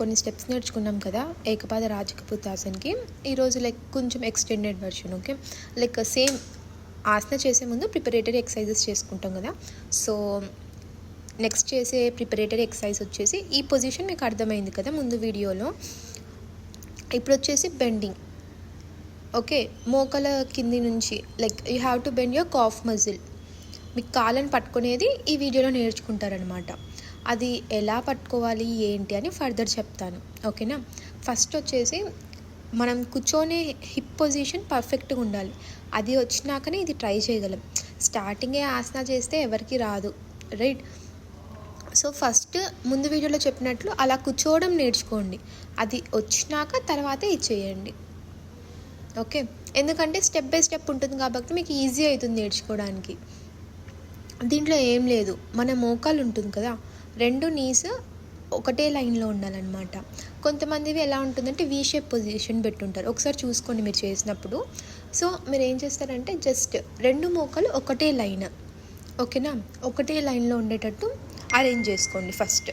కొన్ని స్టెప్స్ నేర్చుకున్నాం కదా ఏకపాద రాజకపుతాసన్కి ఈరోజు లైక్ కొంచెం extended version okay like same ఆసన చేసే ముందు ప్రిపరేటరీ ఎక్సర్సైజెస్ చేసుకుంటాం కదా. సో నెక్స్ట్ చేసే ప్రిపరేటరీ ఎక్సర్సైజ్ వచ్చేసి ఈ పొజిషన్ మీకు అర్థమైంది కదా ముందు వీడియోలో ఇప్పుడు వచ్చేసి బెండింగ్ ఓకే మోకల కింది నుంచి like you have to bend your calf muscle మీకు కాళ్ళని పట్టుకునేది ఈ వీడియోలో నేర్చుకుంటారనమాట అది ఎలా పట్టుకోవాలి ఏంటి అని ఫర్దర్ చెప్తాను. ఓకేనా? ఫస్ట్ వచ్చేసి మనం కూర్చొని హిప్ పొజిషన్ పర్ఫెక్ట్గా ఉండాలి. అది వచ్చినాకనే ఇది ట్రై చేయగలం. స్టార్టింగే ఆసన చేస్తే ఎవరికి రాదు. రైట్ సో ఫస్ట్ ముందు వీడియోలో చెప్పినట్లు అలా కూర్చోవడం నేర్చుకోండి. అది వచ్చినాక తర్వాత ఇది చేయండి ఓకే? ఎందుకంటే స్టెప్ బై స్టెప్ ఉంటుంది కాబట్టి మీకు ఈజీ అవుతుంది నేర్చుకోవడానికి. దీంట్లో ఏం లేదు. మన మోకాలు ఉంటుంది కదా. రెండు నీస్ ఒకటే లైన్లో ఉండాలన్నమాట. కొంతమందివి ఎలా ఉంటుందంటే వీ షేప్ పొజిషన్ పెట్టుంటారు. ఒకసారి చూసుకోండి మీరు చేసినప్పుడు. సో మీరు ఏం చేస్తారంటే జస్ట్ రెండు మోకలు ఒకటే లైన్. ఓకేనా? ఒకటే లైన్లో ఉండేటట్టు అరేంజ్ చేసుకోండి ఫస్ట్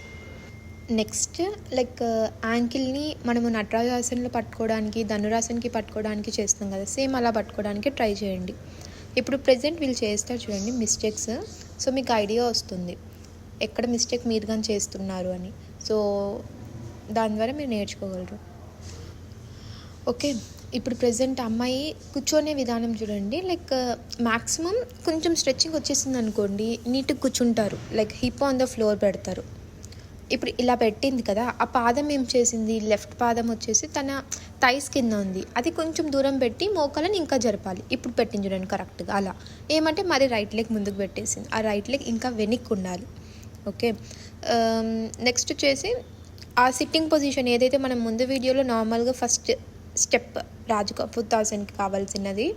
నెక్స్ట్ లైక్ యాంకిల్ని మనము నటరాజాసనంలో పట్టుకోవడానికి ధనురాసన్కి పట్టుకోవడానికి చేస్తాం కదా. సేమ్ అలా పట్టుకోవడానికి ట్రై చేయండి. ఇప్పుడు ప్రజెంట్ వీళ్ళు చేస్తారు చూడండి మిస్టేక్స్ సో మీకు ఐడియా వస్తుంది. ఎక్కడ మిస్టేక్ మీరు కానీ చేస్తున్నారు అని. సో దాని ద్వారా మీరు నేర్చుకోగలరు. ఓకే. ఇప్పుడు ప్రజెంట్ అమ్మాయి కూర్చొనే విధానం చూడండి. లైక్ మ్యాక్సిమం కొంచెం స్ట్రెచ్చింగ్ వచ్చేసింది అనుకోండి నీట్గా కూర్చుంటారు. Like hip on the floor పెడతారు. ఇప్పుడు ఇలా పెట్టింది కదా ఆ పాదం ఏం చేసింది? లెఫ్ట్ పాదం వచ్చేసి తన థైస్ కింద ఉంది. అది కొంచెం దూరం పెట్టి మోకాలను ఇంకా జరపాలి. ఇప్పుడు పెట్టింది చూడండి కరెక్ట్గా అలా. ఏమంటే మరి రైట్ లెగ్ ముందుకు పెట్టేసింది. ఆ రైట్ లెగ్ ఇంకా వెనక్కి ఉండాలి. ఓకే. నెక్స్ట్ వచ్చేసి ఆ సిట్టింగ్ పొజిషన్ ఏదైతే మనం ముందు వీడియోలో నార్మల్గా ఫస్ట్ స్టెప్ రాజు పుత్తాసన్కి కావాల్సినది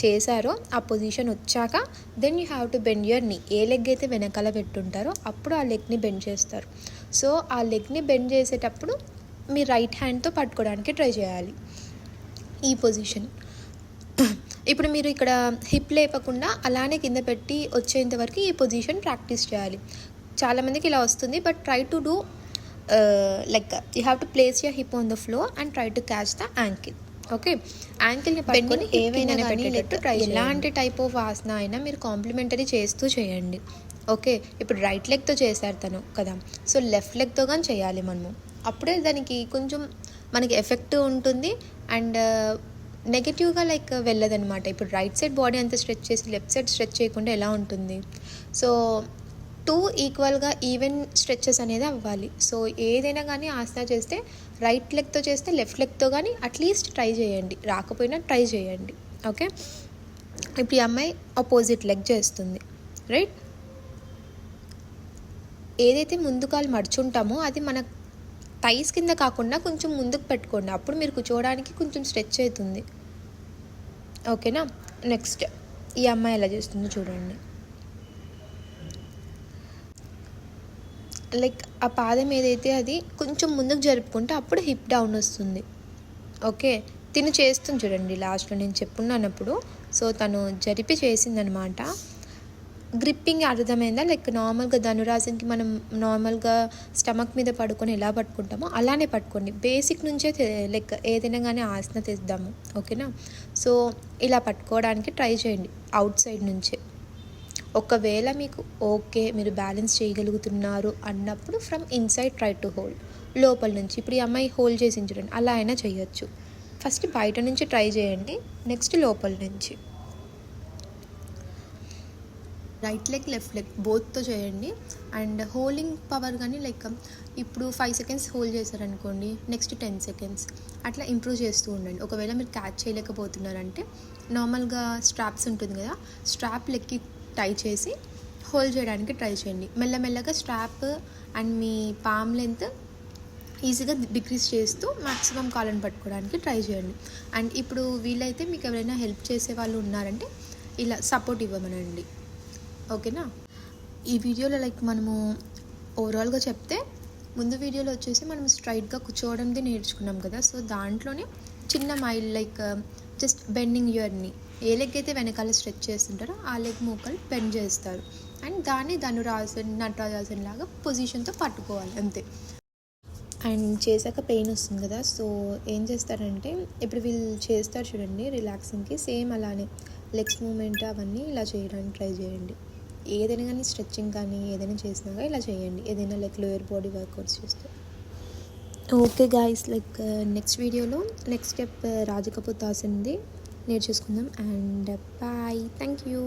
చేశారో ఆ పొజిషన్ వచ్చాక then you have to bend your knee a leg అయితే వెనకాల పెట్టుంటారో అప్పుడు ఆ లెగ్ని బెండ్ చేస్తారు. సో ఆ లెగ్ని బెండ్ చేసేటప్పుడు మీ రైట్ హ్యాండ్తో పట్టుకోవడానికి ట్రై చేయాలి ఈ పొజిషన్. ఇప్పుడు మీరు ఇక్కడ హిప్ లేపకుండా అలానే కింద పెట్టి వచ్చేంత వరకు ఈ పొజిషన్ ప్రాక్టీస్ చేయాలి. చాలామందికి ఇలా వస్తుంది but try to do like you have to place your hip on the floor and try to catch the ankle okay యాంకిల్ని పట్టుకొని ఏవైనా కానీ ట్రై ఎలాంటి టైప్ ఆఫ్ ఆసన అయినా మీరు కాంప్లిమెంటరీ చేస్తూ చేయండి ఓకే ఇప్పుడు రైట్ లెగ్తో చేశారు తను కదా సో లెఫ్ట్ లెగ్తో కానీ చేయాలి మనము. అప్పుడే దానికి కొంచెం మనకి ఎఫెక్ట్ ఉంటుంది అండ్ నెగిటివ్గా లైక్ వెళ్ళదనమాట ఇప్పుడు రైట్ సైడ్ బాడీ అంతా స్ట్రెచ్ చేసి లెఫ్ట్ సైడ్ స్ట్రెచ్ చేయకుండా ఎలా ఉంటుంది? సో టూ ఈక్వల్గా ఈవెన్ స్ట్రెచెస్ అనేది అవ్వాలి. సో ఏదైనా కానీ ఆసన చేస్తే రైట్ లెగ్తో చేస్తే లెఫ్ట్ లెగ్తో కానీ అట్లీస్ట్ ట్రై చేయండి. రాకపోయినా ట్రై చేయండి. ఓకే ఇప్పుడు ఈ అమ్మాయి ఆపోజిట్ లెగ్ చేస్తుంది. రైట్ ఏదైతే ముందు కాలు మడుచుంటామో అది మన టైస్ కింద కాకుండా కొంచెం ముందుకు పెట్టుకోండి. అప్పుడు మీరు కూర్చోవడానికి కొంచెం స్ట్రెచ్ అవుతుంది. ఓకేనా నెక్స్ట్ ఈ అమ్మాయి ఎలా చేస్తుందో చూడండి. లైక్ ఆ పాదం ఏదైతే అది కొంచెం ముందుకు జరుపుకుంటే అప్పుడు హిప్ డౌన్ వస్తుంది. ఓకే తిను చేస్తుంది చూడండి లాస్ట్లో నేను చెప్పున్నానప్పుడు. సో తను జరిపి చేసిందనమాట. గ్రిప్పింగ్ అర్థమైందా? లైక్ నార్మల్గా ధనురాసన్కి మనం నార్మల్గా స్టమక్ మీద పడుకొని ఎలా పట్టుకుంటామో అలానే పట్టుకోండి. బేసిక్ నుంచే లైక్ ఏదైనా కానీ ఆసన తెద్దాము. ఓకేనా సో ఇలా పట్టుకోవడానికి ట్రై చేయండి. అవుట్ సైడ్ నుంచే. ఒకవేళ మీకు ఓకే మీరు బ్యాలెన్స్ చేయగలుగుతున్నారు అన్నప్పుడు from inside try to hold. లోపల నుంచి ఇప్పుడు ఈ అమ్మాయి హోల్డ్ చేసి చూడండి అలా అయినా చేయొచ్చు. ఫస్ట్ బయట నుంచి ట్రై చేయండి నెక్స్ట్ లోపల నుంచి. రైట్ లెగ్ లెఫ్ట్ లెగ్ బోత్తో చేయండి. అండ్ హోలింగ్ పవర్ కానీ లైక్ ఇప్పుడు ఫైవ్ సెకండ్స్ హోల్డ్ చేశారనుకోండి నెక్స్ట్ టెన్ సెకండ్స్ అట్లా ఇంప్రూవ్ చేస్తూ ఉండండి. ఒకవేళ మీరు క్యాచ్ చేయలేకపోతున్నారంటే నార్మల్గా స్ట్రాప్స్ ఉంటుంది కదా స్ట్రాప్ లెక్కి టై చేసి హోల్డ్ చేయడానికి ట్రై చేయండి. మెల్లమెల్లగా స్ట్రాప్ అండ్ మీ పామ్ లెంత్ ఈజీగా డిక్రీస్ చేస్తూ మ్యాక్సిమం కాలను పట్టుకోవడానికి ట్రై చేయండి. అండ్ ఇప్పుడు వీలైతే మీకు ఎవరైనా హెల్ప్ చేసే వాళ్ళు ఉన్నారంటే ఇలా సపోర్ట్ ఇవ్వమనండి. ఓకేనా? ఈ వీడియోలో లైక్ మనము ఓవరాల్గా చెప్తే ముందు వీడియోలో వచ్చేసి మనం స్ట్రైట్గా కూర్చోవడంది నేర్చుకున్నాం కదా. సో దాంట్లోనే చిన్న మైల్ లైక్ జస్ట్ బెండింగ్ యూర్ని ఏ లెగ్ అయితే వెనకాల స్ట్రెచ్ చేస్తుంటారో ఆ లెగ్ మూకలు బెండ్ చేస్తారు. అండ్ దాన్ని ధనురాసన్ నటరాజాసన్ లాగా పొజిషన్తో పట్టుకోవాలి అంతే. అండ్ చేశాక పెయిన్ వస్తుంది కదా సో ఏం చేస్తారంటే ఇప్పుడు వీళ్ళు చేస్తారు చూడండి రిలాక్సింగ్కి సేమ్ అలానే. లెగ్స్ మూమెంట్ అవన్నీ ఇలా చేయడానికి ట్రై చేయండి. ఏదైనా కానీ స్ట్రెచ్చింగ్ కానీ ఏదైనా చేసినాక ఇలా చేయండి. ఏదైనా లైక్ లోయర్ బాడీ వర్కౌట్స్ చేస్తే. ఓకే గాయస్ లైక్ నెక్స్ట్ వీడియోలో నెక్స్ట్ స్టెప్ రాజకపూర్ తాసింది నేర్చేసుకుందాం అండ్ బాయ్ థ్యాంక్ యూ